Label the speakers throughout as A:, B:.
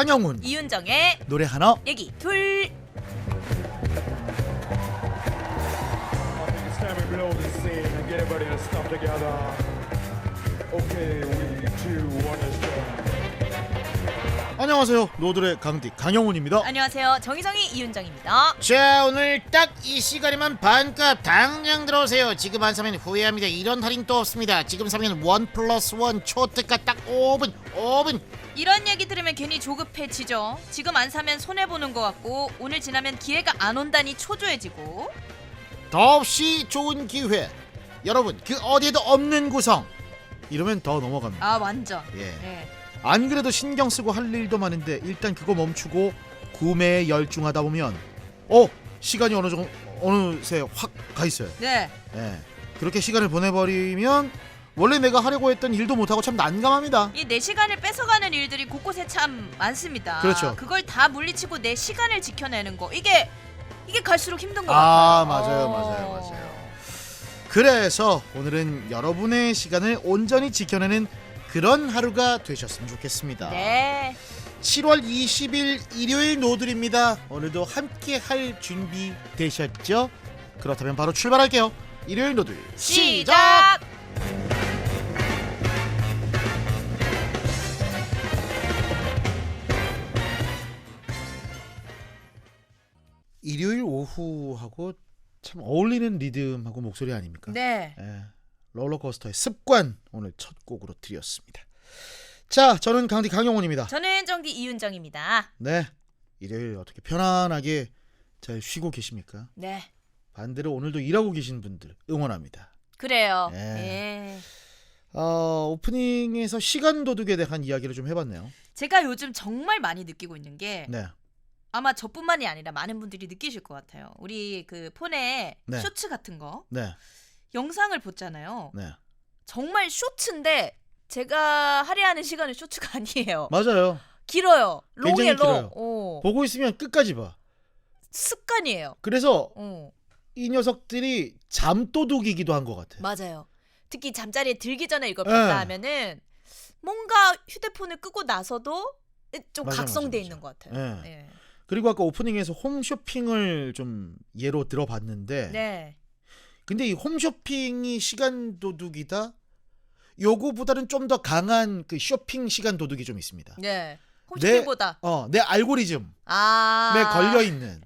A: 강영훈
B: 이윤정의
A: 노래 하나
B: 얘기 둘.
C: I think it's time we blow this scene and get everybody to stop together. Okay, we two, one, let's go.
A: 안녕하세요 노들의 강디 강영훈입니다
B: 안녕하세요. 정희정이 이윤정입니다.
A: 자 오늘 딱 이 시간이면 반값 당장 들어오세요 지금 안 사면 후회합니다 이런 할인 또 없습니다 지금 사면 원 플러스 원 초특가 딱 5분 5분
B: 이런 얘기 들으면 괜히 조급해지죠. 지금 안 사면 손해 보는 것 같고 오늘 지나면 기회가 안 온다니 초조해지고.
A: 더없이 좋은 기회 여러분 그 어디에도 없는 구성 이러면 더 넘어갑니다
B: 아 완전.
A: 예.
B: 네.
A: 안 그래도 신경 쓰고 할 일도 많은데 일단 그거 멈추고 구매에 열중하다 보면 어 시간이 어느 정도 어느새 확 가 있어요.
B: 네.
A: 예. 그렇게 시간을 보내버리면 원래 내가 하려고 했던 일도 못하고 참 난감합니다.
B: 이 내 시간을 뺏어가는 일들이 곳곳에 참 많습니다.
A: 그렇죠.
B: 그걸 다 물리치고 내 시간을 지켜내는 거 이게 이게 갈수록 힘든 것
A: 아,
B: 같아요.
A: 맞아요,
B: 어.
A: 맞아요, 맞아요. 그래서 오늘은 여러분의 시간을 온전히 지켜내는 그런 하루가 되셨으면 좋겠습니다.
B: 네.
A: 7월 20일 일요일 노들입니다. 오늘도 함께 할 준비 되셨죠? 그렇다면 바로 출발할게요. 일요일 시작!
B: 시작.
A: 오후하고 참 어울리는 리듬하고 목소리 아닙니까?
B: 네.
A: 예, 롤러코스터의 습관 오늘 첫 곡으로 드렸습니다. 자, 저는 강디 강영훈입니다.
B: 저는 정기 이윤정입니다.
A: 네, 일요일 어떻게 편안하게 잘 쉬고 계십니까?
B: 네.
A: 반대로 오늘도 일하고 계신 분들 응원합니다.
B: 그래요.
A: 예.
B: 예.
A: 어, 오프닝에서 시간 도둑에 대한 이야기를 좀 해봤네요.
B: 제가 요즘 정말 많이 느끼고 있는 게
A: 네,
B: 아마 저뿐만이 아니라 많은 분들이 느끼실 것 같아요. 우리 그 폰에
A: 네.
B: 쇼츠 같은 거
A: 네,
B: 영상을 보잖아요.
A: 네,
B: 정말 쇼츠인데 제가 할애하는 시간은 쇼츠가 아니에요.
A: 맞아요.
B: 길어요.
A: 굉장히
B: 롱에
A: 길어요.
B: 롱. 어.
A: 보고 있으면 끝까지 봐.
B: 습관이에요.
A: 그래서
B: 어.
A: 이 녀석들이 잠도둑이기도 한 것 같아.
B: 맞아요. 특히 잠자리에 들기 전에 이걸
A: 예.
B: 봤다 하면은 뭔가 휴대폰을 끄고 나서도 좀
A: 맞아,
B: 각성돼
A: 맞아,
B: 있는 것 같아요.
A: 예.
B: 예.
A: 그리고 아까 오프닝에서 홈쇼핑을 좀 예로 들어봤는데
B: 네.
A: 근데 이 홈쇼핑이 시간 도둑이다? 요거보다는 좀 더 강한 그 쇼핑 시간 도둑이 좀 있습니다.
B: 네. 홈쇼핑보다
A: 어, 내 알고리즘에
B: 아
A: 걸려 있는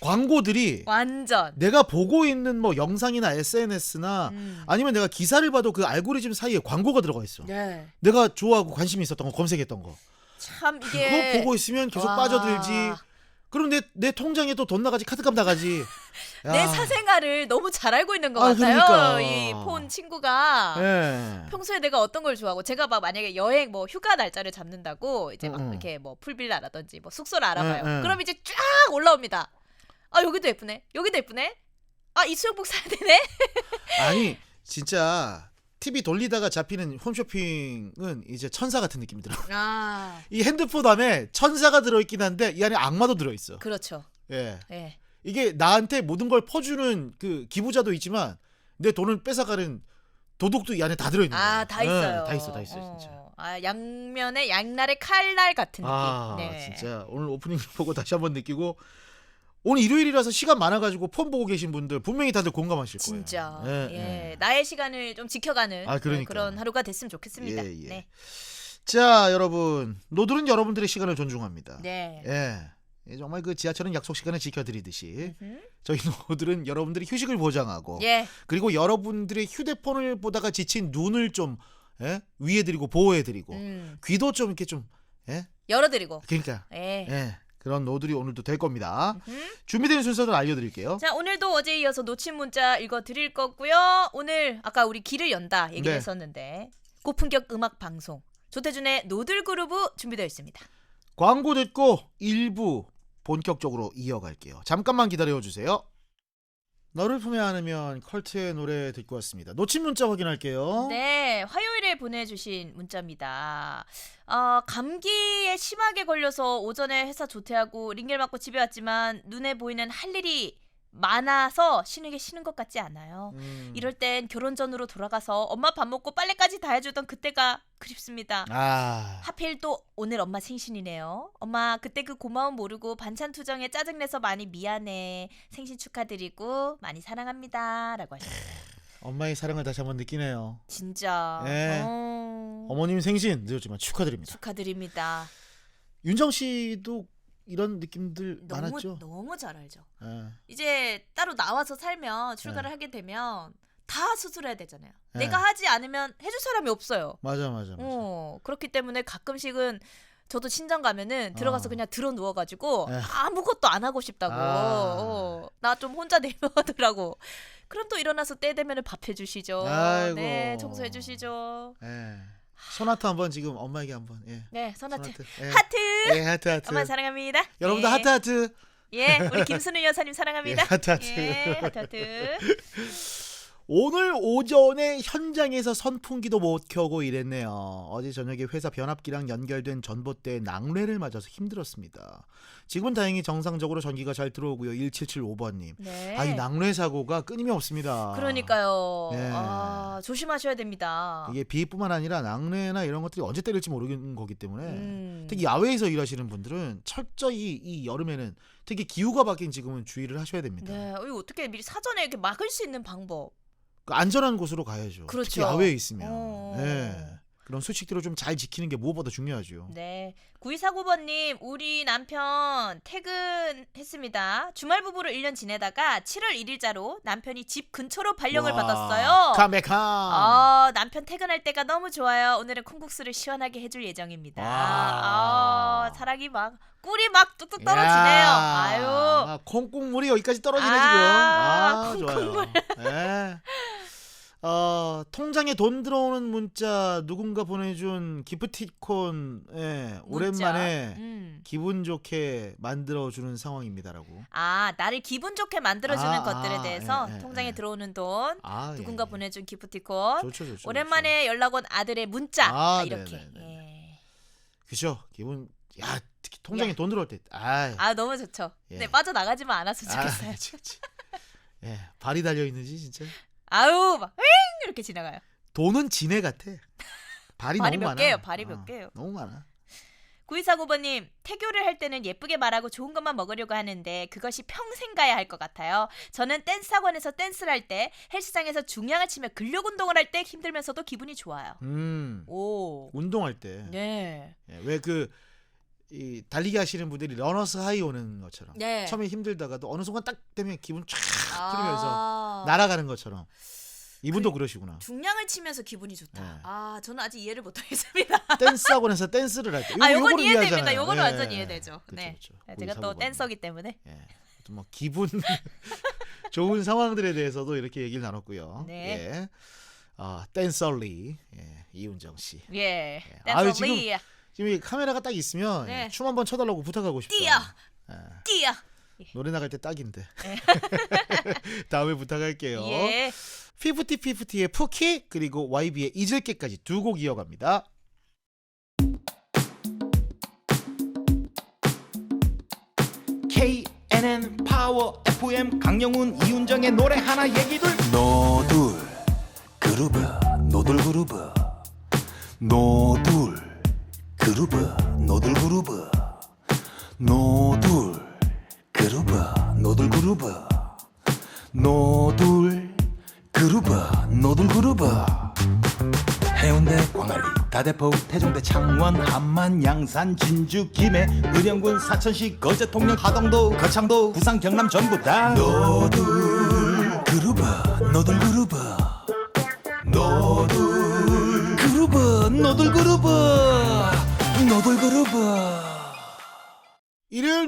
A: 광고들이
B: 완전
A: 내가 보고 있는 뭐 영상이나 SNS나
B: 음.
A: 아니면 내가 기사를 봐도 그 알고리즘 사이에 광고가 들어가 있어.
B: 네.
A: 내가 좋아하고 관심이 있었던 거 검색했던 거.
B: 참
A: 그거
B: 이게
A: 보고 있으면 계속
B: 와.
A: 빠져들지. 그럼 내, 내 통장에 또 돈 나가지 카드값 나가지.
B: 내
A: 야.
B: 사생활을 너무 잘 알고 있는 것
A: 아,
B: 같아요.
A: 그러니까.
B: 이 폰 친구가
A: 예.
B: 평소에 내가 어떤 걸 좋아하고 제가 막 만약에 여행 뭐 휴가 날짜를 잡는다고 이제 막
A: 응, 응.
B: 이렇게 뭐 풀빌라라든지 뭐 숙소를 알아봐요.
A: 응, 응.
B: 그럼 이제 쫙 올라옵니다. 아 여기도 예쁘네. 여기도 예쁘네. 아 이 수영복 사야 되네.
A: 아니 진짜 TV 돌리다가 잡히는 홈쇼핑은 이제 천사 같은 느낌이 들어.
B: 아
A: 이 핸드폰 안에 천사가 들어있긴 한데 이 안에 악마도 들어있어.
B: 그렇죠.
A: 예.
B: 예.
A: 이게 나한테 모든 걸 퍼주는 그 기부자도 있지만 내 돈을 뺏어가는 도둑도 이 안에 다 들어있는 거야.
B: 아 다 있어요.
A: 예, 다 있어, 다 있어, 진짜.
B: 어. 아 양면에 양날의 칼날 같은 느낌.
A: 아
B: 네.
A: 진짜 오늘 오프닝 보고 다시 한번 느끼고 오늘 일요일이라서 시간 많아가지고 폰 보고 계신 분들 분명히 다들 공감하실 거예요.
B: 진짜
A: 예,
B: 예,
A: 예.
B: 나의 시간을 좀 지켜가는
A: 아, 그러니까.
B: 그런 하루가 됐으면 좋겠습니다.
A: 예, 예.
B: 네,
A: 자 여러분 노들은 여러분들의 시간을 존중합니다.
B: 네.
A: 예. 예, 정말 그 지하철은 약속 시간을 지켜드리듯이
B: 음.
A: 저희 노들은 여러분들의 휴식을 보장하고
B: 예,
A: 그리고 여러분들의 휴대폰을 보다가 지친 눈을 좀 예? 위해드리고 보호해드리고
B: 음.
A: 귀도 좀 이렇게 좀 예?
B: 열어드리고.
A: 그러니까
B: 예.
A: 예. 그런 노들이 오늘도 될 겁니다.
B: 음.
A: 준비된 순서를 알려드릴게요.
B: 자 오늘도 어제 이어서 놓친 문자 읽어드릴 거고요. 오늘 아까 우리 길을 연다 얘기를
A: 네.
B: 했었는데 고품격 음악 방송 조태준의 노들 그루브 준비되어 있습니다.
A: 광고 듣고 1부 본격적으로 이어갈게요. 잠깐만 기다려 주세요. 너를 품에 안으면 컬트의 노래 듣고 왔습니다. 놓친 문자 확인할게요.
B: 네, 화요일에 보내주신 문자입니다. 어, 감기에 심하게 걸려서 오전에 회사 조퇴하고 링겔 맞고 집에 왔지만 눈에 보이는 할 일이 많아서 쉬는 게 쉬는 것 같지 않아요.
A: 음.
B: 이럴 땐 결혼 전으로 돌아가서 엄마 밥 먹고 빨래까지 다 해주던 그때가 그립습니다.
A: 아.
B: 하필 또 오늘 엄마 생신이네요. 엄마 그때 그 고마움 모르고 반찬 투정에 짜증내서 많이 미안해. 생신 축하드리고 많이 사랑합니다라고 하셨어요.
A: 엄마의 사랑을 다시 한번 느끼네요.
B: 진짜.
A: 예.
B: 어,
A: 어머님 생신 늦었지만 축하드립니다.
B: 축하드립니다.
A: 윤정 씨도 이런 느낌들
B: 너무
A: 많았죠?
B: 너무 잘 알죠.
A: 예.
B: 이제 따로 나와서 살면 출가를
A: 네.
B: 하게 되면 다 수술해야 되잖아요.
A: 네.
B: 내가 하지 않으면 해줄 사람이 없어요.
A: 맞아 맞아 맞아.
B: 어, 그렇기 때문에 가끔씩은 저도 친정 가면은 들어가서
A: 어.
B: 그냥 들어 누워가지고
A: 에.
B: 아무것도 안 하고 싶다고
A: 아.
B: 어, 나 좀 혼자 내려하더라고. 그럼 또 일어나서 때 되면은 밥 해주시죠.
A: 아이고.
B: 네, 청소해 주시죠.
A: 예. 소나타 한번 지금 엄마에게 한번. 예.
B: 네, 선하트
A: 소나트. 예.
B: 하트.
A: 예, 하트 하트.
B: 엄마 사랑합니다.
A: 여러분들
B: 네.
A: 하트 하트.
B: 예, 우리 김순우 여사님 사랑합니다.
A: 예, 하트 하트.
B: 예, 하트 하트.
A: 오늘 오전에 현장에서 선풍기도 못 켜고 일했네요. 어제 저녁에 회사 변압기랑 연결된 전봇대에 낙뢰를 맞아서 힘들었습니다. 지금은 다행히 정상적으로 전기가 잘 들어오고요. 1775번님.
B: 네.
A: 아, 이 낙뢰 사고가 끊임이 없습니다.
B: 그러니까요.
A: 예.
B: 아, 조심하셔야 됩니다.
A: 이게 비뿐만 아니라 낙뢰나 이런 것들이 언제 때릴지 모르는 거기 때문에
B: 음.
A: 특히 야외에서 일하시는 분들은 철저히 이 여름에는 특히 기후가 바뀐 지금은 주의를 하셔야 됩니다.
B: 네, 이거 어떻게 미리 사전에 이렇게 막을 수 있는 방법.
A: 그 안전한 곳으로 가야죠.
B: 그렇죠.
A: 특히 야외에 있으면.
B: 어.
A: 네. 그런 수칙들을 좀잘 지키는 게 무엇보다 중요하죠.
B: 네. 9249번님, 우리 남편 퇴근했습니다. 주말 부부로 1년 지내다가 7월 1일자로 남편이 집 근처로 발령을 받았어요.
A: 컴백함.
B: 아, 남편 퇴근할 때가 너무 좋아요. 오늘은 콩국수를 시원하게 해줄 예정입니다.
A: 와.
B: 아, 사랑이 막 꿀이 막 뚝뚝 떨어지네요. 아유.
A: 아, 콩국물이 여기까지 떨어지네
B: 아,
A: 지금. 아, 좋아요. 네. 어, 통장에 돈 들어오는 문자 누군가 보내준 기프티콘 예, 오랜만에
B: 음.
A: 기분 좋게 만들어주는 상황입니다라고.
B: 아, 나를 기분 좋게 만들어주는
A: 아,
B: 것들에
A: 아,
B: 대해서
A: 예, 예,
B: 통장에
A: 예.
B: 들어오는 돈,
A: 아,
B: 누군가
A: 예.
B: 보내준 기프티콘,
A: 좋죠, 좋죠.
B: 오랜만에 연락 온 아들의 문자
A: 아,
B: 이렇게.
A: 네네네.
B: 예.
A: 그죠. 기분 야 특히 통장에
B: 야.
A: 돈 들어올 때. 아,
B: 아 너무 좋죠.
A: 예.
B: 네 빠져 나가지만 않았으면 좋겠어요.
A: 아, 그치, 그치. 예, 발이 달려 있는지 진짜.
B: 아우 막 윙! 이렇게 지나가요.
A: 돈은 지네 같아. 발이,
B: 발이
A: 너무
B: 몇
A: 많아.
B: 개예요, 발이 몇
A: 어,
B: 개예요.
A: 너무 많아.
B: 9249번님 태교를 할 때는 예쁘게 말하고 좋은 것만 먹으려고 하는데 그것이 평생 가야 할 것 같아요. 저는 댄스 학원에서 댄스를 할 때 헬스장에서 중량을 치며 근력 운동을 할 때 힘들면서도 기분이 좋아요.
A: 음.
B: 오.
A: 운동할 때.
B: 네.
A: 왜그 이 달리기 하시는 분들이 러너스 하이 오는 것처럼
B: 네.
A: 처음에 힘들다가도 어느 순간 딱 되면 기분 쫙 풀리면서
B: 아.
A: 날아가는 것처럼 이분도 그, 러시구나
B: 중량을 치면서 기분이 좋다.
A: 네.
B: 아, 저는 아직 이해를 못 하겠습니다.
A: 댄스 학원에서 댄스를 할 때.
B: 아, 요건 이해됩니다. 요거는
A: 예.
B: 완전 이해되죠.
A: 그쵸,
B: 네.
A: 그쵸.
B: 네, 제가 또 댄서기 때문에.
A: 예. 뭐 기분 좋은 상황들에 대해서도 이렇게 얘기를 나눴고요.
B: 네.
A: 예. 아, 댄서리 예, 이훈정 씨.
B: 예.
A: 아유,
B: 댄서
A: 지금
B: 리
A: 지금 이 카메라가 딱 있으면
B: 네.
A: 예, 춤 한번 춰달라고 부탁하고 싶다.
B: 뛰어.
A: 예.
B: 뛰어.
A: 노래 나갈 때 딱인데.
B: 네.
A: 다음에 부탁할게요.
B: 예.
A: 피프티 피프티의 푸키 그리고 YB의 잊을게까지 두 곡 이어갑니다.
D: KNN 파워 FM 강영훈 이윤정의 노래 하나 얘기들 노둘 그루브 노들 그루브 노둘 그루브 노들 그루브 노둘 그루브 노들 그루브 노둘 그루브 노들 그루브 해운대 광안리 다대포 태종대 창원 함만 양산 진주 김해 의령군 사천시 거제 통영 하동도 거창도 부산 경남 전부 다 노들 그루브 노들 그루브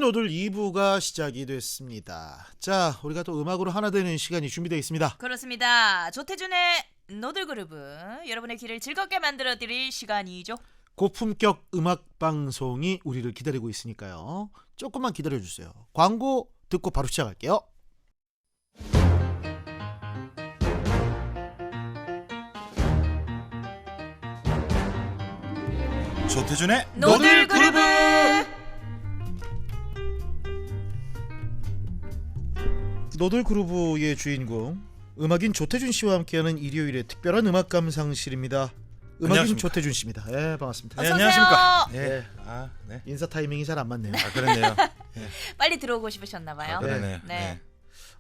D: 노들
A: 2부가 시작이 됐습니다. 자, 우리가 또 음악으로 하나 되는 시간이 준비되어 있습니다.
B: 그렇습니다. 조태준의 노들 그룹은 여러분의 길을 즐겁게 만들어 드릴 시간이죠.
A: 고품격 음악 방송이 우리를 기다리고 있으니까요. 조금만 기다려 주세요. 광고 듣고 바로 시작할게요.
D: 조태준의
B: 노들 그룹
A: 노돌 그루브의 주인공 음악인 조태준 씨와 함께하는 일요일의 특별한 음악 감상실입니다. 음악인
D: 안녕하십니까.
A: 조태준 씨입니다. 예, 반갑습니다.
D: 네,
B: 어서
D: 안녕하십니까.
B: 오세요.
D: 네. 아, 네.
A: 인사 타이밍이 잘 안 맞네요.
D: 아, 그랬네요.
B: 빨리 들어오고 싶으셨나 봐요.
D: 아, 그러네요.
B: 네.
D: 네.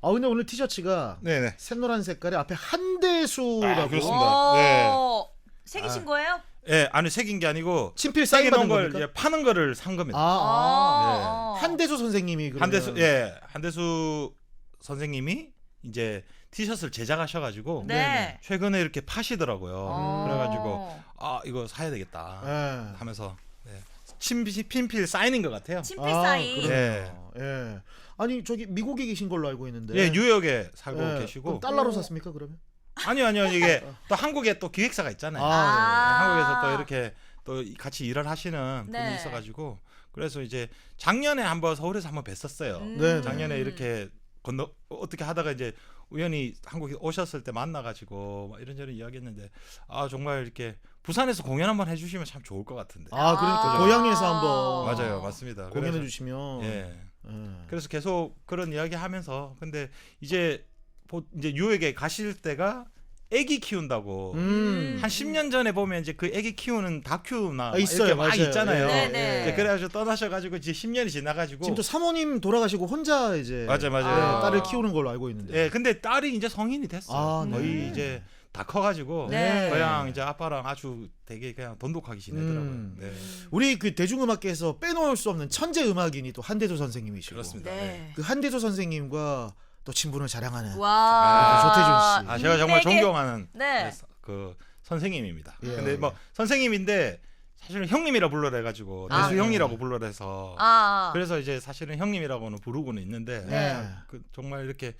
A: 아 근데 오늘 티셔츠가
D: 네, 네.
A: 샛노란 색깔에 앞에 한대수라고
D: 아, 그렇습니다. 네.
B: 오, 새기신 거예요?
D: 예, 아니 새긴 게 아니고
A: 친필
D: 사인
A: 사인
D: 넣은
A: 받은
D: 걸
A: 겁니까?
D: 예, 파는 거를 산 겁니다.
A: 아, 아.
B: 어.
A: 한대수 선생님이 그러면
D: 한대수 예, 한대수 선생님이 이제 티셔츠를 제작하셔가지고
B: 네.
D: 최근에 이렇게 파시더라고요.
B: 어.
D: 그래가지고 아 이거 사야 되겠다
A: 예.
D: 하면서 네. 친필 친필 사인인 것 같아요.
B: 친필
A: 아,
B: 사인.
A: 그러네요. 예. 아니 저기 미국에 계신 걸로 알고 있는데.
D: 예, 뉴욕에 살고
A: 예,
D: 계시고
A: 달러로
B: 오.
A: 샀습니까 그러면?
D: 아니요, 아니요 이게 또 한국에 또 기획사가 있잖아요.
A: 아,
B: 아.
D: 한국에서 또 이렇게 또 같이 일을 하시는
B: 네.
D: 분이 있어가지고 그래서 이제 작년에 한번 서울에서 한번 뵀었어요.
B: 음.
A: 네,
D: 작년에 이렇게 건너 어떻게 하다가 이제 우연히 한국에 오셨을 때 만나가지고 막 이런저런 이야기했는데 아 정말 이렇게 부산에서 공연 한번 해주시면 참 좋을 것 같은데.
A: 아 그러니까
B: 아.
A: 고향에서 한번
D: 맞아요, 맞습니다.
A: 공연해
D: 그래서-
A: 주시면.
D: 예.
A: 예.
D: 그래서 계속 그런 이야기 하면서 근데 이제 보- 이제 뉴욕에 가실 때가 아기 키운다고
A: 음.
D: 한 10년 전에 보면 이제 그 아기 키우는 다큐나
A: 아,
D: 막
A: 있어요,
D: 이렇게 막
A: 맞아요.
D: 있잖아요.
B: 네, 네.
D: 이제 그래가지고 떠나셔가지고 이제 10년이 지나가지고
A: 지금 또 사모님 돌아가시고 혼자 이제
D: 맞아요, 맞아 요.
A: 네,
B: 아.
A: 딸을 키우는 걸로 알고 있는데.
D: 예, 근데 딸이 이제 성인이 됐어요.
A: 아,
B: 네.
D: 거의 이제 다 커가지고
B: 네.
D: 그냥 이제 아빠랑 아주 되게 그냥 돈독하게 지내더라고요.
A: 음.
D: 네,
A: 우리 그 대중음악계에서 빼놓을 수 없는 천재 음악인이 또 한대조 선생님이시고.
D: 그렇습니다.
B: 네.
A: 그 한대조 선생님과 또 친분을 자랑하는
B: 와.
A: 조태준 씨.
D: 아 제가 정말
B: 인맥의-
D: 존경하는
B: 네.
D: 그 선생님입니다.
A: 예.
D: 근데 뭐 선생님인데 사실은 형님이라 불러라 해가지고
B: 아.
D: 대수 형이라고 불러라 해서
B: 아.
D: 그래서 이제 사실은 형님이라고는 부르고는 있는데
A: 네.
D: 그 정말 이렇게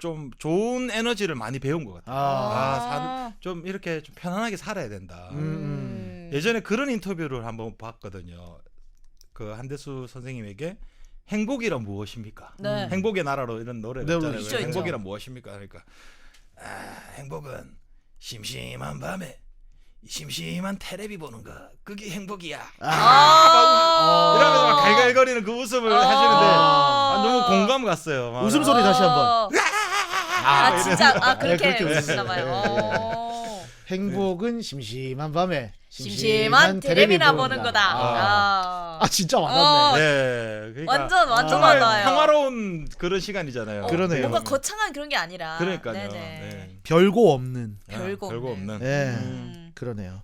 D: 좀 좋은 에너지를 많이 배운 것 같아요.
A: 아.
D: 아, 살- 좀 이렇게 좀 편안하게 살아야 된다.
A: 음.
D: 예전에 그런 인터뷰를 한번 봤거든요. 그 한대수 선생님에게 행복이란 무엇입니까?
B: 네.
D: 행복의 나라로 이런 노래가
A: 네,
D: 있잖아요.
B: 있죠.
D: 행복이란 무엇입니까? 그러니까 아, 행복은 심심한 밤에 이 심심한 테레비 보는 거 그게 행복이야.
B: 아.
D: 이러면서 막 갈갈거리는 그 웃음을
B: 아.
D: 하시는데 아, 너무 공감 갔어요. 막.
A: 웃음소리 다시 한번.
B: 아, 진짜 아
A: 네,
B: 그렇게
A: 그렇게
B: 웃으시나 봐요.
A: 행복은 심심한 밤에
B: 심심한 테레비나 보는. 거다.
A: 아,
B: 아.
A: 아, 진짜
B: 어,
A: 와닿네.
D: 네, 그러니까
B: 완전 완전
D: 정말
B: 맞아요.
D: 평화로운 그런 시간이잖아요.
B: 어,
A: 그러네요.
B: 뭔가 거창한 그런 게 아니라.
D: 그러니까요.
B: 네네.
D: 네.
A: 별거 없는.
B: 별거
D: 별거
B: 없는.
D: 없는.
A: 예.
B: 음.
A: 그러네요.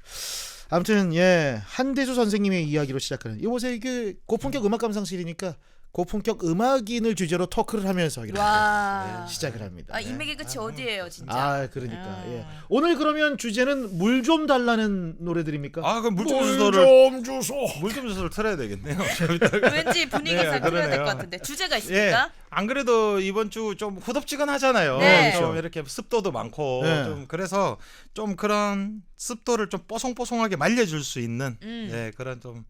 A: 아무튼 예 한대수 선생님의 이야기로 시작하는 이곳에 이게 고품격 음악 감상실이니까 고품격 음악인을 주제로 토크를 하면서 이렇게
B: 와.
A: 시작을 합니다.
B: 아 인맥의 끝이 어디예요, 진짜.
A: 아 그러니까
B: 음.
A: 예. 오늘 그러면 주제는 물 좀 달라는 노래들입니까?
D: 아, 그럼 물좀 주소를
A: 좀 주소.
D: 물좀 주소를 틀어야 되겠네요.
B: 왠지 분위기상
D: 네,
B: 틀어야 될
D: 그러네요.
B: 것 같은데 주제가
D: 예.
B: 있습니까?
D: 안 그래도 이번 주 좀 후덥지근하잖아요.
B: 네.
D: 좀
A: 그렇죠.
D: 이렇게 습도도 많고
A: 네.
D: 좀 그래서 좀 그런 습도를 좀 뽀송뽀송하게 말려줄 수 있는
B: 음.
D: 네 그런 좀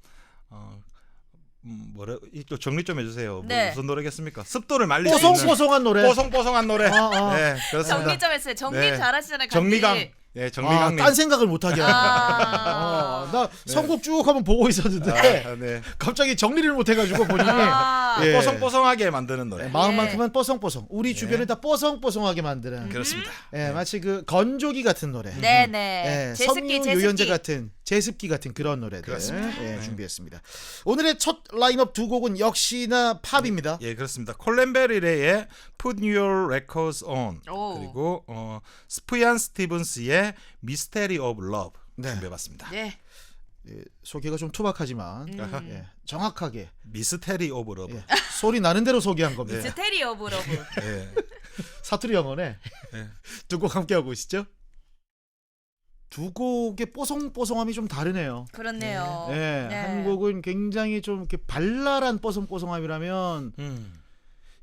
D: 어, 음, 뭐라 이- 또 정리 좀 해주세요. 뭐
B: 네.
D: 무슨 노래겠습니까? 습도를 말릴 수 있는
A: 뽀송뽀송한 노래.
D: 뽀송뽀송한 노래.
A: 아, 아.
D: 네 그렇습니다.
B: 정리 좀 했어요. 정리
D: 네.
B: 잘하시잖아요.
D: 정리강. 네
A: 아,
D: 정리강님.
A: 딴 생각을 못 하게 하네.
B: 아.
A: 어, 나 선곡 쭉 한번 보고 있었는데
D: 아, 네.
A: 갑자기 정리를 못 해가지고 본인이
B: 아.
A: 예.
D: 뽀송뽀송하게 만드는 노래.
A: 네, 마음만큼은 뽀송뽀송. 우리 주변을 다 뽀송뽀송하게 만드는.
D: 그렇습니다.
A: 예, 마치 그 건조기 같은 노래.
B: 네네.
A: 예,
B: 제습기
A: 섬유 유연제
B: 제습기.
A: 같은 제습기 같은 그런 노래들
D: 그렇습니다.
A: 예,
D: 네.
A: 준비했습니다. 오늘의 첫 라인업 두 곡은 역시나 팝입니다.
D: 예, 그렇습니다. 콜렌 베리레의 Put Your Records On
B: 오.
D: 그리고 어, 스프얀 스티븐스의 Mystery of Love
A: 네.
D: 준비해봤습니다.
B: 네.
A: 예, 소개가 좀 투박하지만
B: 음.
A: 예, 정확하게
D: 미스테리 오브 러브.
A: 예, 소리 나는 대로 소개한 겁니다.
B: 스테리 오브 러브.
D: 예.
A: 사투리 영어네.
D: 네.
A: 두곡 함께 하고 있시죠? 두 곡의 뽀송뽀송함이 좀 다르네요.
B: 그렇네요.
A: 예,
B: 네.
A: 한 곡은 굉장히 좀 이렇게 발랄한 뽀송뽀송함이라면
D: 음,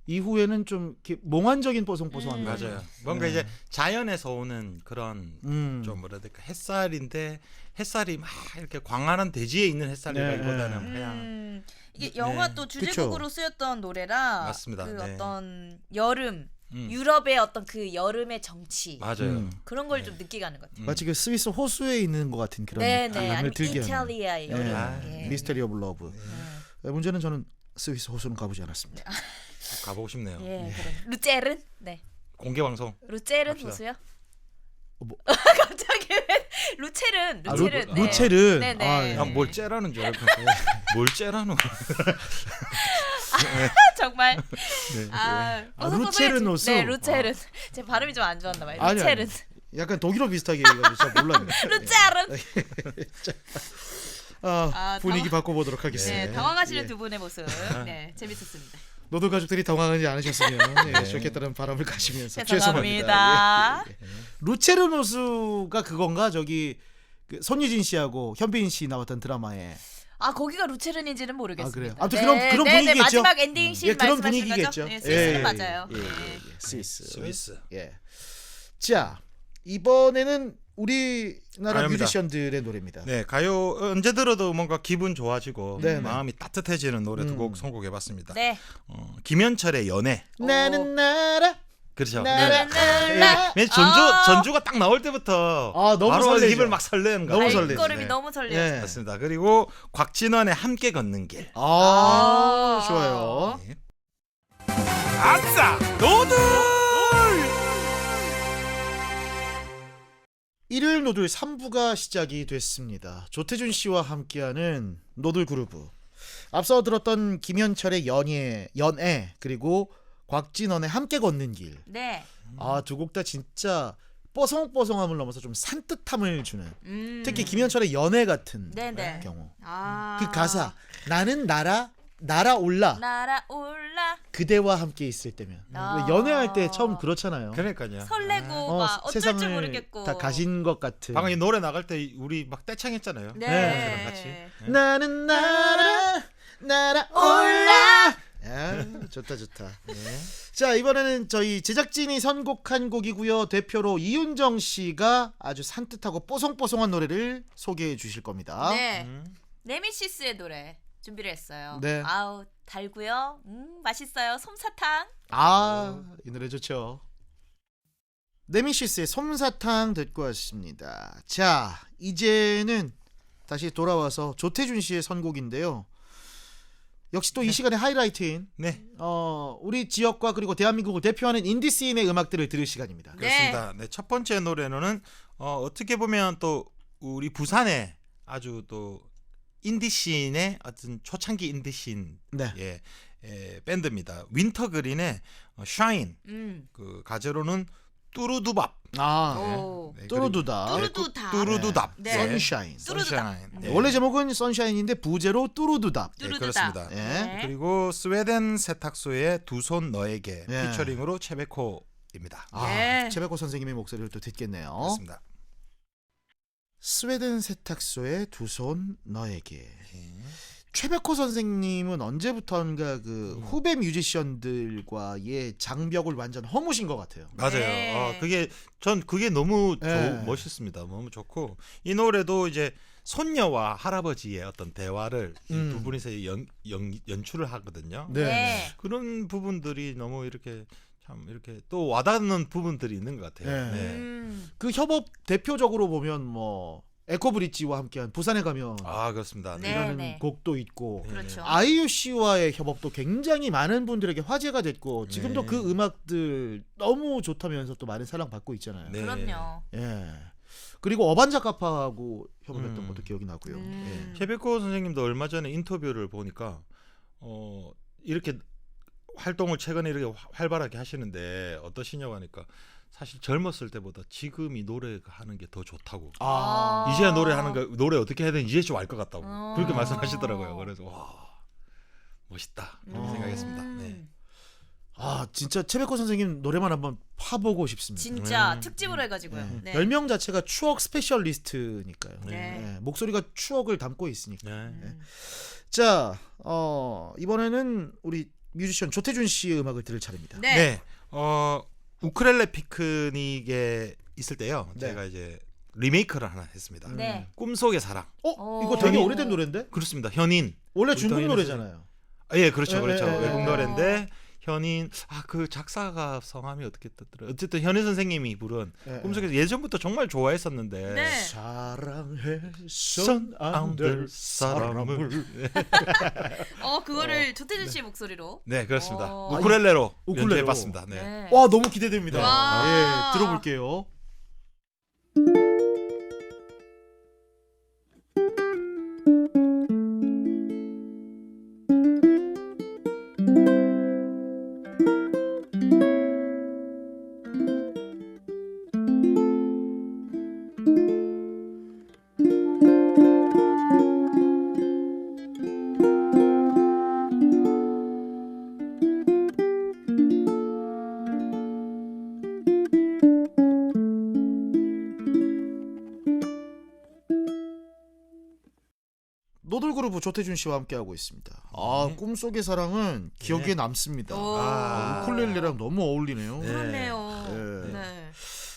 A: 이후에는 좀 이렇게 몽환적인 뽀송뽀송함이
B: 음.
D: 맞아요. 뭔가
A: 네.
D: 이제 자연에서 오는 그런
A: 음.
D: 좀 뭐라 해야 될까 햇살인데 햇살이 막 이렇게 광활한 대지에 있는 햇살이라기보다는
A: 네.
D: 그냥
B: 음, 이게 영화
D: 네.
B: 또 주제곡으로 쓰였던 노래라
D: 맞습니다.
B: 그
D: 네.
B: 어떤 여름
D: 음,
B: 유럽의 어떤 그 여름의 정치
D: 맞아요.
A: 음.
B: 그런 걸
D: 네.
B: 좀 느끼게 하는 것 같아요.
D: 음.
A: 마치 그 스위스 호수에 있는 것 같은 그런
B: 네네 아니면
A: 들게 하는
B: 이탈리아의 여름.
A: 예,
D: 아,
B: 예.
A: 미스테리 오브 러브 예, 문제는 저는 스위스 호수는 가보지 않았습니다.
D: 가보고 싶네요.
B: 예, 그럼 루체른? 네.
D: 공개 방송.
B: 루체른
D: 갑시다.
B: 호수요?
A: 어, 뭐-
B: 갑자기 왜 루체른,
A: 아, 루,
B: 루체른. 네.
A: 루체른.
B: 네 네.
A: 아, 예.
D: 야, 뭘 째라는 줄 알고. 뭘 째라노?
B: 정말.
D: 네.
B: 아,
A: 아,
B: 뽀송뽀송해지-
A: 루체른 호수?
B: 네, 루체른. 제 발음이 좀 안 좋았나 봐요.
A: 아니, 아니.
B: 루체른.
A: 약간 독일어 비슷하게 잘 몰랐네.
B: 루체른.
A: 아,
B: 아,
A: 분위기
B: 당황-
A: 바꿔보도록 하겠습니다.
B: 네, 당황하시는
A: 예.
B: 두 분의 모습. 네, 재밌었습니다.
A: 노도 가족들이 당황하지 않으셨으면 예,
D: 네.
A: 좋겠다는 바람을 가시면서
B: 죄송합니다.
A: 죄송합니다. 예, 예. 루체른 호수가 그건가 저기 그 손예진 씨하고 현빈 씨 나왔던 드라마에
B: 아, 거기가 루체른인지는 모르겠습니다.
A: 아, 그래요? 아무튼 그런- 그런
B: 네,
A: 분위기겠죠?
B: 네, 마지막 엔딩 씬
A: 예, 그런
B: 말씀하시는
A: 분위기겠죠.
B: 거죠? 네, 스위스는 맞아요.
A: 예, 예,
B: 네.
A: 예, 예. 스위스.
D: 스위스.
A: 예. 자 이번에는 우리나라
D: 아닙니다.
A: 뮤지션들의 노래입니다.
D: 네, 가요 언제 들어도 뭔가 기분 좋아지고
A: 네, 네.
D: 마음이 따뜻해지는 노래 두
A: 음.
D: 곡 선곡해봤습니다.
B: 네.
D: 어, 김현철의 연애.
A: 나는 나라
D: 그렇죠.
A: 나라
D: 네.
A: 나라.
D: 맨 전주
B: 아.
D: 전주가 딱 나올 때부터
A: 아, 너무
D: 바로
A: 설레죠.
D: 입을 막 설레는 거.
A: 너무
B: 아,
A: 설레지.
B: 걸음이
D: 네.
B: 너무 설레요.
A: 예.
D: 맞습니다. 그리고 곽진원의 함께 걷는 길.
A: 아,
B: 아.
A: 좋아요.
D: 네. 아싸 노들.
A: 일요일 노들 3부가 시작이 됐습니다. 조태준 씨와 함께하는 노들 그루브. 앞서 들었던 김현철의 연예, 연애 그리고 곽진원의 함께 걷는 길.
B: 네.
A: 아 두 곡 다 진짜 뽀송뽀송함을 넘어서 좀 산뜻함을 주는.
B: 음.
A: 특히 김현철의 연애 같은
B: 네네.
A: 경우.
B: 아.
A: 그 가사 나는 날아 날아올라
B: 날아올라
A: 그대와 함께 있을 때면
B: 아.
A: 왜 연애할 때 처음 그렇잖아요.
D: 그러니까요.
B: 설레고
A: 어,
B: 막 어쩔 줄
A: 세상을
B: 모르겠고
A: 다 가진 것 같은.
D: 방금 이 노래 나갈 때 우리 막 떼창했잖아요.
B: 네.
A: 네,
D: 같이. 네.
A: 나는 날아 날아올라. 야, 좋다 좋다.
D: 네.
A: 자 이번에는 저희 제작진이 선곡한 곡이고요. 대표로 이윤정 씨가 아주 산뜻하고 뽀송뽀송한 노래를 소개해 주실 겁니다.
B: 네.
D: 음.
B: 네미시스의 노래 준비를 했어요.
A: 네.
B: 아우 달고요. 음 맛있어요. 솜사탕.
A: 아, 이 노래 좋죠. 네미시스의 솜사탕 듣고 왔습니다. 자, 이제는 다시 돌아와서 조태준 씨의 선곡인데요. 역시 또이 시간의 하이라이트인
D: 네.
A: 어, 우리 지역과 그리고 대한민국을 대표하는 인디씬의 음악들을 들을 시간입니다.
B: 네.
D: 그렇습니다. 네. 첫 번째 노래는 어, 어떻게 보면 또 우리 부산의 아주 또 인디씬의 어떤 초창기 인디씬
A: 네.
D: 예, 예, 밴드입니다. 윈터그린의 어, 샤인
B: 음.
D: 그 가제로는 뚜루두밥
A: 아,
B: 오.
D: 네,
A: 뚜루두다.
D: 그리고-
B: 뚜루두답.
D: 뚜루두답
B: 네.
A: 선샤인.
B: 뚜루두답.
D: 선샤인.
B: 네.
D: 네.
A: 원래 제목은 선샤인인데 부제로 뚜루두답.
D: 네,
B: 뚜루두답.
D: 그렇습니다.
A: 예.
B: 네.
D: 그리고 스웨덴 세탁소의 두 손 너에게
A: 예.
D: 피처링으로 체베코입니다.
A: 아,
B: 네.
A: 최백호 선생님의 목소리를 또 듣겠네요.
D: 그렇습니다.
A: 스웨덴 세탁소의 두손 너에게.
D: 예.
A: 최백호 선생님은 언제부턴가 그
D: 음.
A: 후배 뮤지션들과의 장벽을 완전 허무신 것 같아요.
D: 맞아요.
B: 네.
D: 어, 그게 전 그게 너무 조-
A: 네.
D: 멋있습니다. 너무 좋고 이 노래도 이제 손녀와 할아버지의 어떤 대화를 이
A: 음.
D: 두 분이서 연, 연 연출을 하거든요.
A: 네.
B: 네.
D: 그런 부분들이 너무 이렇게 참 이렇게 또 와닿는 부분들이 있는 것 같아요.
A: 네.
D: 네.
B: 음.
A: 그 협업 대표적으로 보면 뭐 에코브릿지와 함께한 부산에 가면
D: 아 그렇습니다.
B: 네.
A: 이라는 곡도 있고
D: 네.
B: 그렇죠.
A: 아이유 씨와의 협업도 굉장히 많은 분들에게 화제가 됐고 지금도
D: 네.
A: 그 음악들 너무 좋다면서 또 많은 사랑 받고 있잖아요.
D: 네.
B: 그럼요.
A: 예. 그리고 어반자카파하고 협업했던
D: 음.
A: 것도 기억이 나고요.
B: 음.
D: 최백호 선생님도 얼마 전에 인터뷰를 보니까 어 이렇게 활동을 최근에 이렇게 화- 활발하게 하시는데 어떠시냐고 하니까 사실 젊었을 때보다 지금이 노래가 하는 게 더 좋다고.
A: 아,
B: 아.
D: 이제야 노래하는 거 노래 어떻게 해야 되는지 이제 좀 알 것 같다고
B: 어.
D: 그렇게 말씀하시더라고요. 그래서 와 멋있다 이렇게
A: 음.
D: 생각했습니다. 네.
A: 아 진짜 최백호 선생님 노래만 한번 파보고 싶습니다.
B: 진짜
D: 음.
B: 특집으로 해가지고요.
A: 네.
B: 네.
A: 별명 자체가 추억 스페셜리스트니까요.
B: 네.
A: 네, 목소리가 추억을 담고 있으니까.
D: 네.
B: 음.
A: 자, 어, 이번에는 우리 뮤지션 조태준 씨의 음악을 들을 차례입니다.
B: 네.
D: 네. 어 우크렐레 피크닉에 있을 때요.
A: 네.
D: 제가 이제 리메이크를 하나 했습니다.
B: 네.
D: 꿈속의 사랑.
A: 어,
B: 어.
A: 이거 되게. 오래된 노래인데?
D: 그렇습니다. 현인.
A: 원래 중국
D: 또
A: 노래잖아요.
D: 아, 예, 그렇죠,
A: 예,
D: 그렇죠.
A: 예, 예.
D: 외국 노래인데 현인 아 그 작사가 성함이 어떻게 뜨더라. 어쨌든 현인 선생님이 부른
A: 예,
D: 꿈속에서 예전부터 정말 좋아했었는데
B: 네.
A: 사랑해선
D: 손
A: 안될
D: 사람을
B: 어 그거를 오늘 조태준 씨 목소리로.
D: 네 그렇습니다.
B: 어.
D: 우쿨렐레로
A: 우쿨렐레로.
D: 연주해봤습니다. 네.
B: 네.
A: 와 너무 기대됩니다.
D: 네.
B: 와.
A: 예, 들어볼게요. 조태준 씨와 함께 하고 있습니다. 아
D: 네.
A: 꿈속의 사랑은 기억에 남습니다.
B: 오.
A: 아, 우쿨렐레랑 너무 어울리네요.
D: 네.
B: 그렇네요.
A: 네.
B: 네.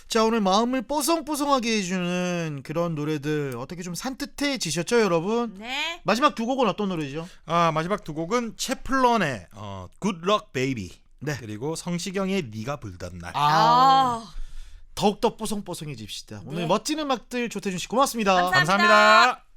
A: 자 오늘 마음을 뽀송뽀송하게 해주는 그런 노래들 어떻게 좀 산뜻해지셨죠 여러분?
B: 네.
A: 마지막 두 곡은 어떤 노래죠?
D: 아 마지막 두 곡은 채플런의 어, Good Luck Baby
A: 네.
D: 그리고 성시경의 네가 불던 날.
B: 아.
A: 더욱더 뽀송뽀송해집시다. 오늘
B: 네.
A: 멋진 음악들 조태준 씨 고맙습니다.
B: 감사합니다.
D: 감사합니다.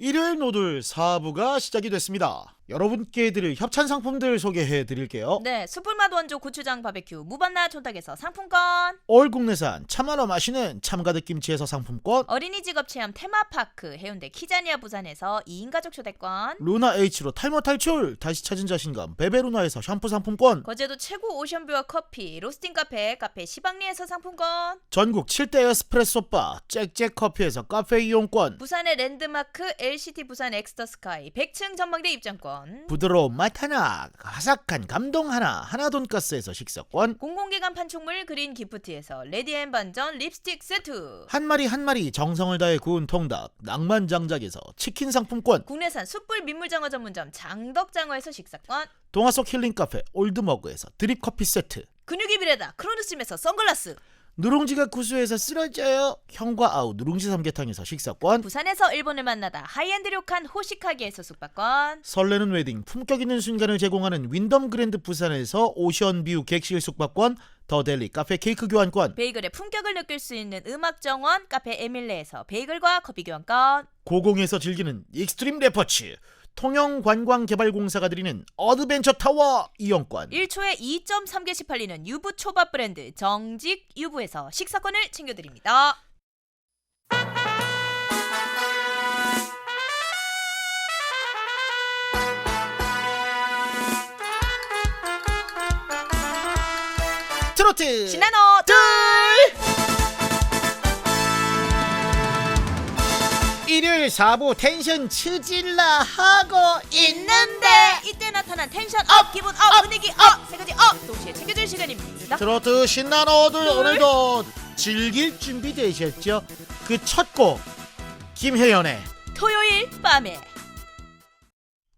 A: 일요일 노들 4부가 시작이 됐습니다. 여러분께 드릴 협찬 상품들 소개해 드릴게요.
B: 네, 숯불맛 원조 고추장 바베큐 무반나 촌닭에서 상품권.
A: 올 국내산 참말로 마시는 참가득 김치에서 상품권.
B: 어린이 직업 체험 테마파크 해운대 키자니아 부산에서 2인 가족 초대권.
A: 루나 H로 탈모 탈출 다시 찾은 자신감 베베루나에서 샴푸 상품권.
B: 거제도 최고 오션뷰어 커피 로스팅 카페 카페 시방리에서 상품권.
A: 전국 7대 에스프레소 바 잭잭 커피에서 카페 이용권.
B: 부산의 랜드마크 LCT 부산 엑스터 스카이 100층 전망대 입장권
A: 부드러운 맛 하나 아삭한 감동 하나 하나 돈가스에서 식사권.
B: 공공기관 판촉물 그린 기프트에서 레디앤 반전 립스틱 세트.
A: 한 마리 한 마리 정성을 다해 구운 통닭 낭만장작에서 치킨 상품권.
B: 국내산 숯불 민물장어 전문점 장덕장어에서 식사권.
A: 동화 속 힐링 카페 올드머그에서 드립 커피 세트.
B: 근육이 비례다. 크로누심에서 선글라스
A: 누룽지가 구수해서 쓰러져요. 형과 아우 누룽지 삼계탕에서 식사권.
B: 부산에서 일본을 만나다 하이엔드 료칸 호시카게에서 숙박권.
A: 설레는 웨딩 품격 있는 순간을 제공하는 윈덤 그랜드 부산에서 오션뷰 객실 숙박권 더델리 카페 케이크 교환권.
B: 베이글의 품격을 느낄 수 있는 음악 정원 카페 에밀레에서 베이글과 커피 교환권.
A: 고공에서 즐기는 익스트림 레퍼츠 통영관광개발공사가 드리는 어드벤처 타워 이용권.
B: 1초에 2.3개씩 팔리는 유부 초밥 브랜드 정직 유부에서 식사권을 챙겨드립니다.
A: 트로트!
B: 신나노
A: 둘 일요일 4부 텐션 치질라 하고
B: 있는데 이때 나타난 텐션 업 기분 업 분위기 업 세 가지 업 동시에 챙겨줄 시간입니다.
A: 트로트 신나노들 오늘도 즐길 준비 되셨죠? 그 첫 곡 김혜연의
B: 토요일 밤에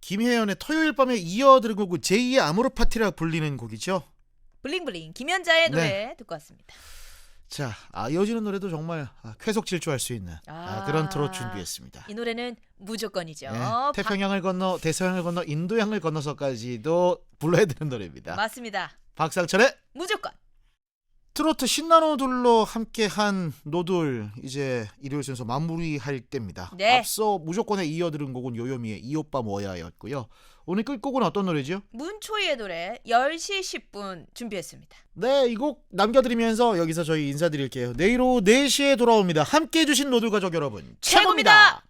A: 김혜연의 토요일 밤에 이어 들은 곡은 제2의 아모르 파티라 불리는 곡이죠.
B: 블링블링 김연자의 노래
A: 네.
B: 듣고 왔습니다.
A: 자, 아, 이어지는 노래도 정말 아, 쾌속 질주할 수 있는 아,
B: 아.
A: 그런 트로트 준비했습니다.
B: 이 노래는 무조건이죠.
A: 네,
B: 박-
A: 태평양을 건너 대서양을 건너 인도양을 건너서까지도 불러야 되는 노래입니다.
B: 맞습니다.
A: 박상철의
B: 무조건.
A: 트로트 신나노들로 함께한 노들 이제 일요일 순서 마무리할 때입니다.
B: 네.
A: 앞서 무조건에 이어 들은 곡은 요요미의 이 오빠 뭐야였고요. 오늘 끝곡은 어떤 노래죠?
B: 문초희의 노래 10시 10분 준비했습니다.
A: 네, 이 곡 남겨드리면서 여기서 저희 인사드릴게요. 내일 오후 4시에 돌아옵니다. 함께 해 주신 노들 가족 여러분
B: 최고입니다.